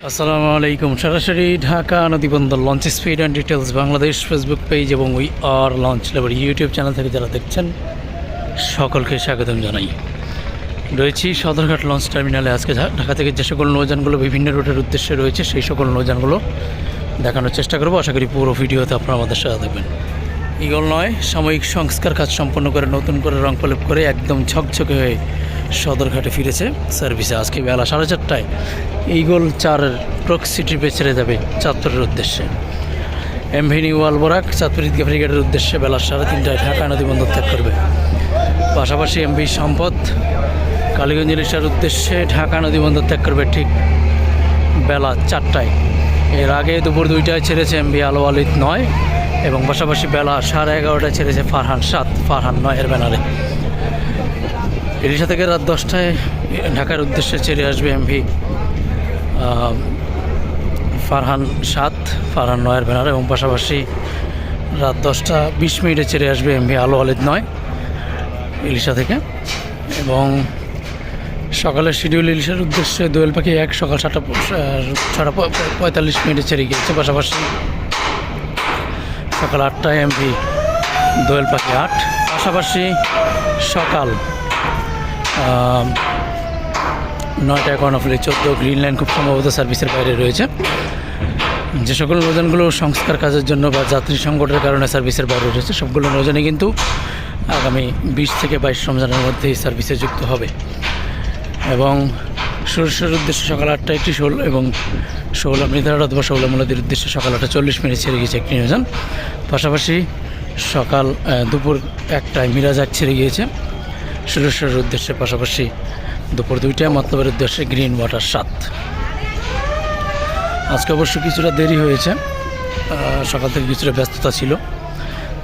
আসসালামু আলাইকুম। সরাসরি Dhaka নদীবন্দর launch speed and details Bangladesh Facebook page এবং we are launch labour YouTube channel থেকে যারা দেখছেন, সকলকে স্বাগতম জানাই। রয়েছি সদরঘাট লঞ্চ টার্মিনালে আজকে ঢাকা থেকে যে সকল নৌযানগুলো বিভিন্ন রুটের উদ্দেশ্যে রয়েছে, সেই সকল নৌযানগুলো দেখানোর চেষ্টা করব। আশা করি পুরো ভিডিওতে আপনারা আমাদের সাথে থাকবেন। ইগল নয়, সাময়িক সংস্কার কাজ সম্পন্ন করে, নতুন করে রং প্রলেপ করে একদম ঝকঝকে হয়ে সদরঘাটে ফিরেছে সার্ভিসে। আজকে বেলা সাড়ে চারটায় ইগল চারের প্রক্সি ট্রিপে ছেড়ে যাবে চাঁদপুরের উদ্দেশ্যে। এমভি নিউ আলবরাক চাঁদপুর ঈদগাহ ব্রিগেডের উদ্দেশ্যে বেলা সাড়ে তিনটায় ঢাকা নদী বন্দর ত্যাগ করবে। পাশাপাশি এমভি সম্পদ, কালীগঞ্জ ইলিশার উদ্দেশ্যে ঢাকা নদী বন্দর ত্যাগ করবে ঠিক বেলা চারটায়। এর আগে দুপুর দুইটায় ছেড়েছে এমবি আলো আলিত নয় এবং পাশাপাশি বেলা সাড়ে এগারোটায় ছেড়েছে ফারহান সাত, ফারহান নয়ের ব্যানারে। ইলিশা থেকে রাত দশটায় ঢাকার উদ্দেশ্যে ছেড়ে আসবে এমভি ফারহান সাত, ফারহান নয়ের ব্যানারে এবং পাশাপাশি রাত দশটা বিশ মিনিটে ছেড়ে আসবে এমভি আলো আলিদ নয় ইলিশা থেকে। এবং সকালের শিডিউল ইলিশের উদ্দেশ্যে দোয়েল পাখি এক সকাল সাতটা ছটা পঁয়তাল্লিশ মিনিটে ছেড়ে গিয়েছে। পাশাপাশি সকাল আটটায় এমভি দোয়েল পাখি আট। পাশাপাশি সকাল নয়টায় কর্ণফুলি চোদ্দ। গ্রিন লাইন খুব সম্ভবত সার্ভিসের বাইরে রয়েছে। যে সকল নৌযানগুলো সংস্কার কাজের জন্য বা যাত্রী সংকটের কারণে সার্ভিসের বাইরে রয়েছে, সবগুলো নৌযানই কিন্তু আগামী বিশ থেকে বাইশ রমজানের মধ্যেই সার্ভিসে যুক্ত হবে। এবং সরষের উদ্দেশ্যে সকাল আটটা একটি শোল এবং শৌলা মৃধার অথবা শৌলা মোলাদের উদ্দেশ্যে সকাল আটটা চল্লিশ মিনিট ছেড়ে গিয়েছে একটি নৌযান পাশাপাশি সকাল দুপুর একটায় মিরাজাক ছেড়ে গিয়েছে। সুরেশ্বরের উদ্দেশ্যে পাশাপাশি দুপুর দুইটায় মতলবের উদ্দেশ্যে গ্রিন ওয়াটার সাত। আজকে অবশ্য কিছুটা দেরি হয়েছে সকাল থেকে কিছুটা ব্যস্ততা ছিল।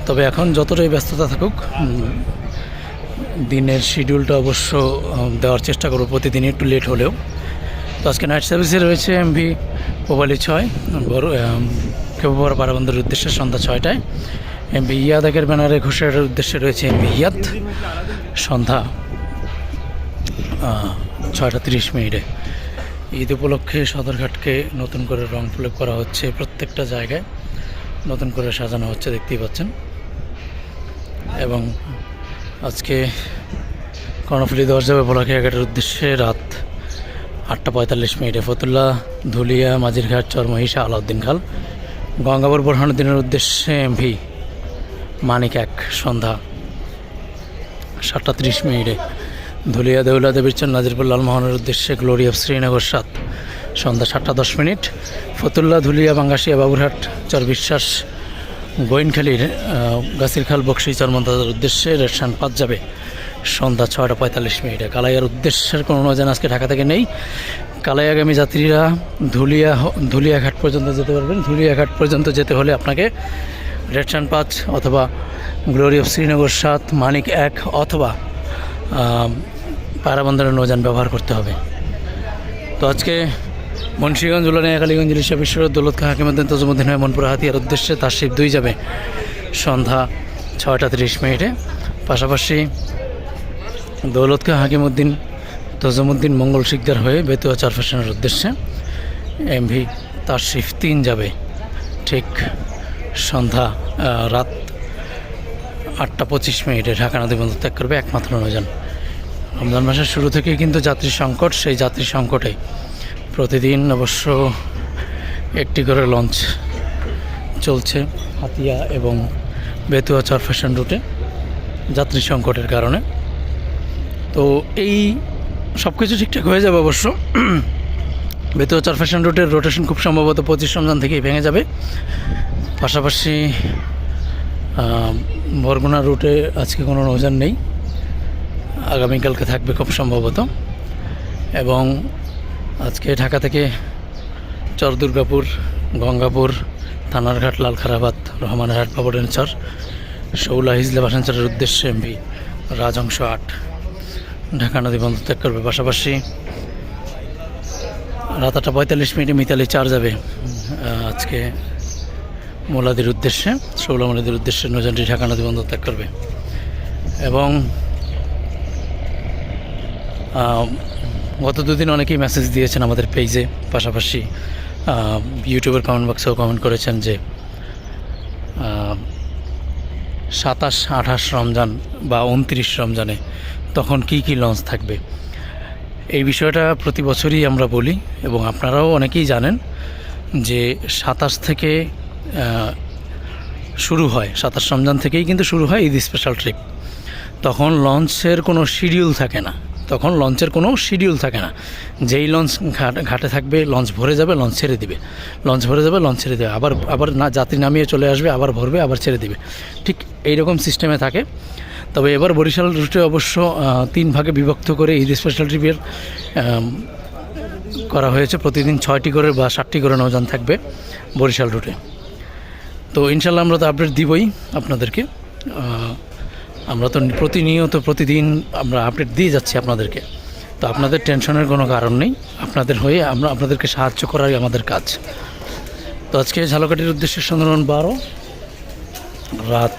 তবে এখন যতটাই ব্যস্ততা থাকুক দিনের শিডিউলটা অবশ্য দেওয়ার চেষ্টা করব। প্রতিদিন একটু লেট হলেও। তো আজকে নাইট সার্ভিসে রয়েছে এমভি পোবালি ছয়, বড় কেবর পারাবন্দরের উদ্দেশ্যে সন্ধ্যা ছয়টায়। এমভি ইয়াদাকের ব্যানারে ঘোষের উদ্দেশ্যে রয়েছে এমভি ইয়াদ। সন্ধ্যা ছয়টা তিরিশ মিনিটে। ঈদ উপলক্ষে সদরঘাটকে নতুন করে রং প্রয়োগ করা হচ্ছে প্রত্যেকটা জায়গায়। নতুন করে সাজানো হচ্ছে, দেখতেই পাচ্ছেন। এবং আজকে কর্ণফুলি দশ যাবে ভোলাখিয়াঘাটের উদ্দেশ্যে রাত আটটা পঁয়তাল্লিশ মিনিটে। ফতুল্লা, ধুলিয়া মাঝিরঘাট চরমহিষা, আলাউদ্দিন খাল। গঙ্গাবর বোরহানুদ্দিনের উদ্দেশ্যে এমভি, মানিক এক, সন্ধ্যা সাতটা তিরিশ মিনিটে। ধুলিয়া, দেউলা দেবীর চর নাজিরপুর লালমোহনের উদ্দেশ্যে গ্লোরি অফ শ্রীনগর সাত, সন্ধ্যা সাতটা দশ মিনিট। ফতুল্লা, ধুলিয়া বাঙ্গাসিয়া বাবুরহাট, চর বিশ্বাস গোয়েনখালির গাছির খাল বক্সি চরমন্তাদের উদ্দেশ্যে রেশন পাঁচ যাবে। সন্ধ্যা ছয়টা পঁয়তাল্লিশ মিনিটে। কালাইয়ার উদ্দেশ্যের কোনো নৌযান আজকে ঢাকা থেকে নেই। কালাইয়াগামী যাত্রীরা ধুলিয়া হ- ধুলিয়া পর্যন্ত যেতে পারবেন। ধুলিয়াঘাট পর্যন্ত যেতে হলে আপনাকে রেশন পাঁচ অথবা গ্লোরি অফ শ্রীনগর সাত মানিক এক অথবা আম, পায়রাবন্দরের নৌযান ব্যবহার করতে হবে। তো আজকে মুন্সিগঞ্জ, উলানিয়া, কালীগঞ্জ, ইলিশা বিশ্ব দৌলত খা হাকিমুদ্দিন তজমুদ্দিন হয়ে, মনপুরা হাতিয়ার উদ্দেশ্যে তার শিব দুই যাবে। সন্ধ্যা ছয়টা তিরিশ মিনিটে। পাশাপাশি দৌলত খা হাকিমুদ্দিন তজমুদ্দিন, মঙ্গল শিকদার হয়ে বেতুয়া চার ফ্যাশনের উদ্দেশ্যে এমভি তার শিফ তিন যাবে। ঠিক সন্ধ্যা রাত আটটা পঁচিশ মিনিটে ঢাকা নদী বন্দর ত্যাগ করবে একমাত্র নৌযান রমজান মাসের শুরু থেকেই কিন্তু যাত্রী সংকট, সেই যাত্রী সংকটে প্রতিদিন অবশ্য একটি করে লঞ্চ চলছে হাতিয়া এবং বেতুয়া চর ফ্যাশন রুটে যাত্রী সংকটের কারণে। তো এই সব কিছু ঠিকঠাক হয়ে যাবে অবশ্য। বেতুয়া চর ফ্যাশন রুটের রোটেশন খুব সম্ভবত পঁচিশ রমজান থেকেই ভেঙে যাবে। পাশাপাশি বরগুনা রুটে আজকে কোনো নৌযান নেই। আগামীকালকে থাকবে খুব সম্ভবত। এবং আজকে ঢাকা থেকে চর দুর্গাপুর, গঙ্গাপুর থানারঘাট লালখারাবাদ রহমানহাট বাবরেনচর শৌলা হিজলা বাসানচরের উদ্দেশ্যে এমভি রাজংশ আট। ঢাকা নদী বন্ধ ত্যাগ করবে পাশাপাশি রাত আটটা পঁয়তাল্লিশ মিনিটে মিতালি চার যাবে আজকে মোলাদির উদ্দেশ্যে, শৌলা মোলাদির উদ্দেশ্যে নৌযানটি ঢাকা নদী বন্ধ ত্যাগ করবে। এবং গত দুদিন অনেকেই মেসেজ দিয়েছেন আমাদের পেজে পাশাপাশি ইউটিউবের কমেন্ট বক্সেও কমেন্ট করেছেন যে সাতাশ, আঠাশ রমজান বা উনত্রিশ রমজানে তখন কি কি লঞ্চ থাকবে? এই বিষয়টা প্রতি বছরই আমরা বলি এবং আপনারাও অনেকেই জানেন যে সাতাশ থেকে শুরু হয়। সাতাশ রমজান থেকেই কিন্তু শুরু হয় ঈদ স্পেশাল ট্রিপ তখন লঞ্চের কোনো শিডিউল থাকে না। তখন লঞ্চের কোনো শিডিউল থাকে না। যেই লঞ্চ ঘাট থাকবে, লঞ্চ ভরে যাবে, লঞ্চ ছেড়ে দিবে। লঞ্চ ভরে যাবে, লঞ্চ ছেড়ে দেবে। আবার আবার না, যাত্রী নামিয়ে চলে আসবে, আবার ভরবে, আবার ছেড়ে দিবে। ঠিক এইরকম সিস্টেমে থাকে। তবে এবার বরিশাল রুটে অবশ্য তিন ভাগে বিভক্ত করে ঈদ স্পেশাল ট্রিপের করা হয়েছে। প্রতিদিন ছয়টি করে বা সাতটি করে নৌযান থাকবে বরিশাল রুটে। তো ইনশাল্লাহ আমরা তো আপডেট দিবই আপনাদেরকে। আমরা তো প্রতিনিয়ত প্রতিদিন আমরা আপডেট দিয়ে যাচ্ছি আপনাদেরকে। তো আপনাদের টেনশনের কোনো কারণ নেই। আপনাদের হয়ে আমরা আপনাদেরকে সাহায্য করাই আমাদের কাজ। তো আজকে ঝালকাঠির উদ্দেশ্যে সুন্দরবন বারো। রাত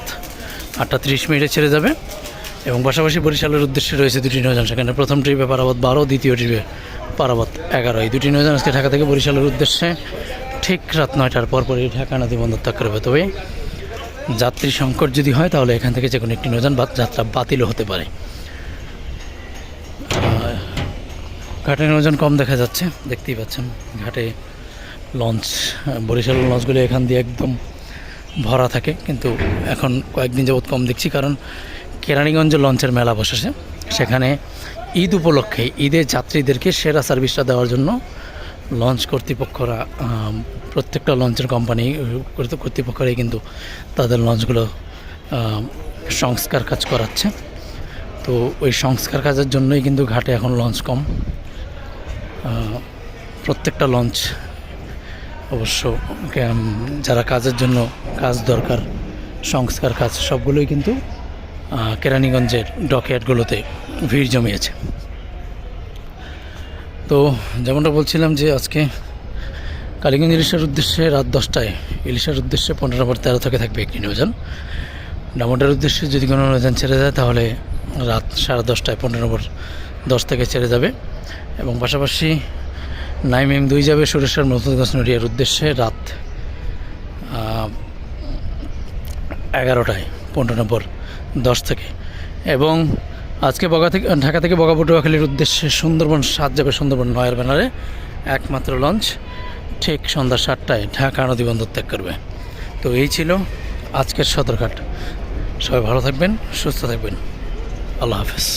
আটটা তিরিশ মিনিটে ছেড়ে যাবে এবং পাশাপাশি বরিশালের উদ্দেশ্যে রয়েছে দুটি নৌযান সেখানে প্রথম ট্রিপে পারাবত বারো, দ্বিতীয় ট্রিপে পারাবত এগারো। এই দুটি নৌযান আজকে ঢাকা থেকে বরিশালের উদ্দেশ্যে ঠিক রাত নয়টার পর পরই ঢাকা নদী বন্দর ত্যাগ করবে তবে যাত্রী সংকট যদি হয়, তাহলে এখান থেকে যে কোনো একটি নৌযান যাত্রা বাতিলও হতে পারে। ঘাটে নৌযান কম দেখা যাচ্ছে, দেখতেই পাচ্ছেন। ঘাটে লঞ্চ, বরিশাল লঞ্চগুলো এখান দিয়ে একদম ভরা থাকে, কিন্তু এখন কয়েকদিন যাবৎ কম দেখছি, কারণ কেরানীগঞ্জে লঞ্চের মেলা বসেছে সেখানে ঈদ উপলক্ষে ঈদের যাত্রীদেরকে সেরা সার্ভিসটা দেওয়ার জন্য লঞ্চ কর্তৃপক্ষরা প্রত্যেকটা লঞ্চের কোম্পানি কর্তৃপক্ষরাই কিন্তু তাদের লঞ্চগুলো সংস্কার কাজ করাচ্ছে। তো ওই সংস্কার কাজের জন্যই কিন্তু ঘাটে এখন লঞ্চ কম। প্রত্যেকটা লঞ্চ অবশ্য যারা কাজের জন্য কাজ দরকার, সংস্কার কাজ, সবগুলোই কিন্তু কেরানীগঞ্জের ডকইয়ার্ডগুলোতে ভিড় জমিয়েছে। তো যেমনটা বলছিলাম যে আজকে কালীগঞ্জ ইলিশার উদ্দেশ্যে রাত দশটায়। ইলিশার উদ্দেশ্যে পনেরো নম্বর তেরো থেকে থাকবে একটি নৌযান ডামোটার উদ্দেশ্যে যদি কোনো নৌযান ছেড়ে যায়, তাহলে রাত সাড়ে দশটায় পনেরো নম্বর দশ থেকে ছেড়ে যাবে। এবং পাশাপাশি নাইম এম দুই যাবে সুরেশ্বর মধুগঞ্জ নড়িয়ার উদ্দেশ্যে রাত এগারোটায়, পনেরো নম্বর দশ থেকে। এবং আজকে বগা থেকে, ঢাকা থেকে বগা পটুয়াখালীর উদ্দেশ্যে সুন্দরবন সাত যাবে সুন্দরবন নয়ের ব্যানারে। একমাত্র লঞ্চ। ঠিক সন্ধ্যা সাতটায় ঢাকা নদী বন্দর ত্যাগ করবে। তো এই ছিল আজকের সদরঘাট। সবাই ভালো থাকবেন, সুস্থ থাকবেন। আল্লাহ হাফেজ।